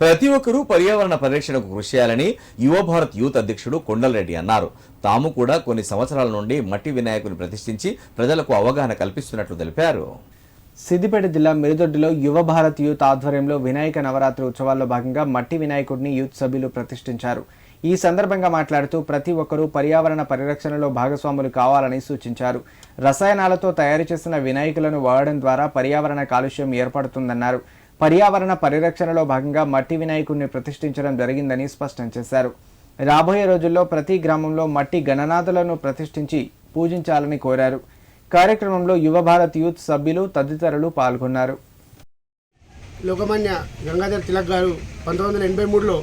ప్రతి ఒక్కరూ పర్యావరణ పరిరక్షణకు కృషి చేయాలని యువ భారత్ యూత్ అధ్యక్షుడు కొండలరెడ్డి అన్నారు. తాము కూడా కొన్ని సంవత్సరాల నుండి మట్టి వినాయకుని ప్రతిష్ఠించి ప్రజలకు అవగాహన కల్పిస్తున్నట్లు తెలిపారు. సిద్దిపేట జిల్లా మిరుదొడ్డిలో యువ భారత్ యూత్ ఆధ్వర్యంలో వినాయక నవరాత్రి ఉత్సవాల్లో భాగంగా మట్టి వినాయకుడిని యూత్ సభ్యులు ప్రతిష్ఠించారు. ఈ సందర్భంగా మాట్లాడుతూ ప్రతి ఒక్కరూ పర్యావరణ పరిరక్షణలో భాగస్వాములు కావాలని సూచించారు. రసాయనాలతో తయారు చేసిన వినాయకులను వాడడం ద్వారా పర్యావరణ కాలుష్యం ఏర్పడుతుందన్నారు. పర్యావరణ పరిరక్షణలో భాగంగా మట్టి వినాయకుడిని ప్రతిష్ఠించడం జరిగిందని స్పష్టం చేశారు. రాబోయే రోజుల్లో ప్రతి గ్రామంలో మట్టి గణనాథులను ప్రతిష్ఠించి పూజించాలని కోరారు. కార్యక్రమంలో యువ భారత్ యూత్ సభ్యులు తదితరులు పాల్గొన్నారు. లోకమాన్య గంగాధర్ తిలక్ గారు పంతొమ్మిది వందల ఎనభై మూడులో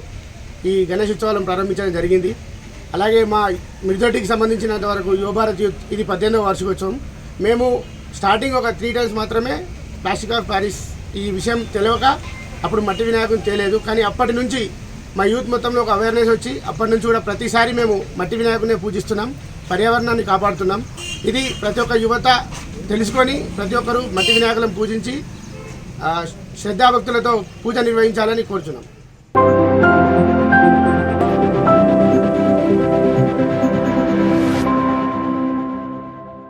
ఈ గణేష్ ఉత్సవాలను ప్రారంభించడం జరిగింది. అలాగే మా మిర్జోటికి సంబంధించినంత వరకు యువ భారత్ యూత్ ఇది పద్దెనిమిదవ వార్షికోత్సవం. మేము స్టార్టింగ్ ఒక త్రీ టైమ్స్ మాత్రమే ప్లాస్టిక్ ఆఫ్ ప్యారిస్ ఈ విషయం తెలియక అప్పుడు మట్టి వినాయకుని తెలియదు కానీ అప్పటి నుంచి మా యూత్ మొత్తంలో ఒక అవేర్నెస్ వచ్చి అప్పటి నుంచి కూడా ప్రతిసారి మేము మట్టి వినాయకునే పూజిస్తున్నాం. పర్యావరణాన్ని కాపాడుతున్నాం. ఇది ప్రతి ఒక్క యువత తెలుసుకొని ప్రతి ఒక్కరూ మట్టి వినాయకులను పూజించి శ్రద్ధాభక్తులతో పూజ నిర్వహించాలని కోరుచున్నాం.